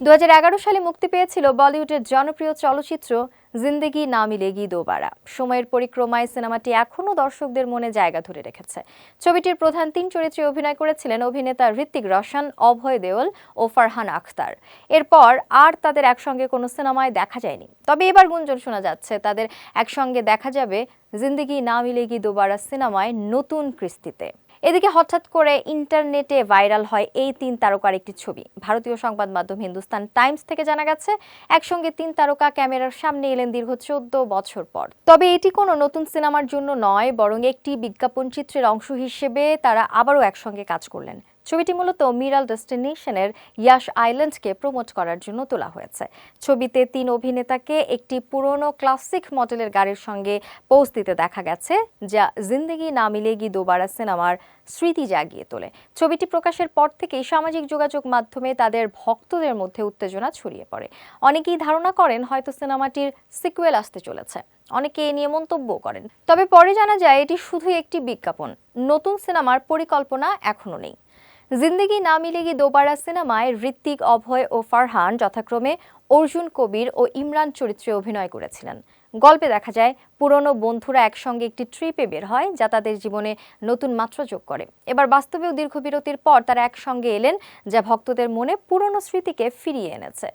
দু হাজার এগারো সালে মুক্তি পেয়েছিল বলিউডের জনপ্রিয় চলচ্চিত্র জিন্দেগি না মিলেগি দোবারা। সময়ের পরিক্রমায় সিনেমাটি এখনও দর্শকদের মনে জায়গা ধরে রেখেছে। ছবিটির প্রধান তিন চরিত্রে অভিনয় করেছিলেন অভিনেতা ঋত্বিক রোশন, অভয় দেওল ও ফারহান আখতার। এরপর আর তাদের একসঙ্গে কোনো সিনেমায় দেখা যায়নি। তবে এবার গুঞ্জন শোনা যাচ্ছে, তাদের একসঙ্গে দেখা যাবে জিন্দেগি না মিলেগি দোবারা সিনেমায় নতুন কৃস্তিতে। এদিকে হঠাৎ করে ইন্টারনেটে ভাইরাল হয় এই তিন তারকার একটি ছবি। ভারতীয় সংবাদ মাধ্যম হিন্দুস্তান টাইমস থেকে জানা গেছে, একসঙ্গে তিন তারকা ক্যামেরার সামনে এলেন দীর্ঘ চোদ্দ বছর পর। তবে এটি কোনো নতুন সিনেমার জন্য নয়, বরং একটি বিজ্ঞাপন চিত্রের অংশ হিসেবে তারা আবারও একসঙ্গে কাজ করলেন। ছবিটি মূলত মিরাল ডেস্টিনেশনের ইয়াশ আইল্যান্ডকে প্রমোট করার জন্য তোলা হয়েছে। ছবিতে তিন অভিনেতাকে একটি পুরনো ক্লাসিক মডেলের গাড়ির সঙ্গে পোজ দিতে দেখা গেছে, যা জিন্দেগি না মিলেগি দোবারা সিনেমার স্মৃতি জাগিয়ে তোলে। ছবিটি প্রকাশের পর থেকেই সামাজিক যোগাযোগ মাধ্যমে তাদের ভক্তদের মধ্যে উত্তেজনা ছড়িয়ে পড়ে। অনেকেই ধারণা করেন হয়তো সিনেমাটির সিকুয়েল আসতে চলেছে। অনেকে এ নিয়ে মন্তব্য করেন। তবে পরে জানা যায় এটি শুধু একটি বিজ্ঞাপন। নতুন সিনেমার পরিকল্পনা এখনও নেই। জিন্দেগি না মিলেগি দোবারা সিনেমায় ঋত্বিক, অভয় ও ফারহান যথাক্রমে অর্জুন কবির ও ইমরান চরিত্রে অভিনয় করেছিলেন। গল্পে দেখা যায়, পুরনো বন্ধুরা একসঙ্গে একটি ট্রিপে বের হয় যা তাদের জীবনে নতুন মাত্রা যোগ করে। এবার বাস্তবেও দীর্ঘ বিরতির পর তারা একসঙ্গে এলেন যা ভক্তদের মনে পুরনো স্মৃতিকে ফিরিয়ে এনেছে।